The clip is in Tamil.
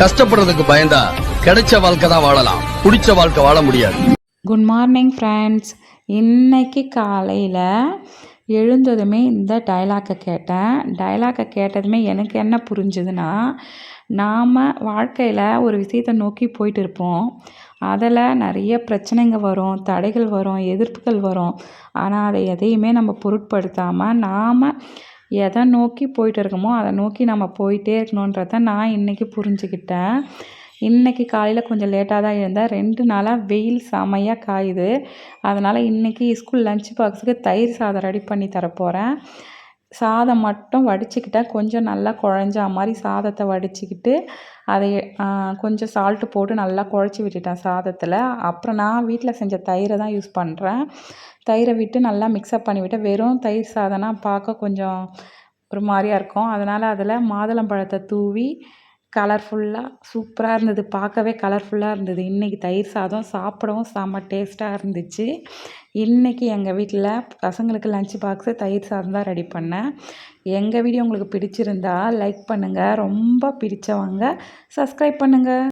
கஷ்டப்படுறதுக்கு பயந்தா கிடைச்ச வாழ்க்கை தான் வாழலாம். பிடிச்ச வாழ்க்கை வாழ முடியாது. குட் மார்னிங் ஃப்ரெண்ட்ஸ் இன்னைக்கு காலையில் எழுந்ததுமே இந்த டைலாக்கை கேட்டேன். டைலாக்கை கேட்டதுமே எனக்கு என்ன புரிஞ்சுதுன்னா நாம் வாழ்க்கையில் ஒரு விஷயத்தை நோக்கி போயிட்டு இருப்போம். அதில் நிறைய பிரச்சனைங்க வரும் தடைகள் வரும் எதிர்ப்புகள் வரும். ஆனால் அதை எதையுமே நம்ம பொருட்படுத்தாமல் நாம் எதை நோக்கி போயிட்டு இருக்கோமோ அதை நோக்கி நம்ம போயிட்டே இருக்கணுன்றத நான் இன்றைக்கி புரிஞ்சுக்கிட்டேன். இன்றைக்கி காலையில் கொஞ்சம் லேட்டாக தான் எழுந்தேன். ரெண்டு நாளாக வெயில் செமையாக காயுது. அதனால் இன்றைக்கி ஸ்கூல் லஞ்ச் பாக்ஸுக்கு தயிர் சாதம் ரெடி பண்ணி தரப்போகிறேன் சாதம் மட்டும் வடிச்சுக்கிட்டேன் கொஞ்சம் நல்லா குழஞ்சா மாதிரி சாதத்தை வடிச்சுக்கிட்டு அதை கொஞ்சம் சால்ட்டு போட்டு நல்லா குழச்சி விட்டுட்டேன் சாதத்தில். அப்புறம் நான் வீட்டில் செஞ்ச தயிரை தான் யூஸ் பண்ணுறேன் தயிரை விட்டு நல்லா மிக்ஸ்அப் பண்ணிவிட்டேன் வெறும் தயிர் சாதம்னா பார்க்க கொஞ்சம் ஒரு மாதிரியாக இருக்கும். அதனால் அதில் மாதுளம்பழத்தை தூவி கலர்ஃபுல்லாக சூப்பராக இருந்தது. பார்க்கவே கலர்ஃபுல்லாக இருந்தது. இன்றைக்கி தயிர் சாதம் சாப்பிடவும் செம்ம டேஸ்ட்டாக இருந்துச்சு. இன்றைக்கி எங்கள் வீட்டில் பசங்களுக்கு லஞ்ச் பாக்ஸு தயிர் சாதம் தான் ரெடி பண்ணேன். எங்கள் வீடியோ உங்களுக்கு பிடிச்சிருந்தா லைக் பண்ணுங்கள் ரொம்ப பிடிச்சவங்க சப்ஸ்கிரைப் பண்ணுங்கள்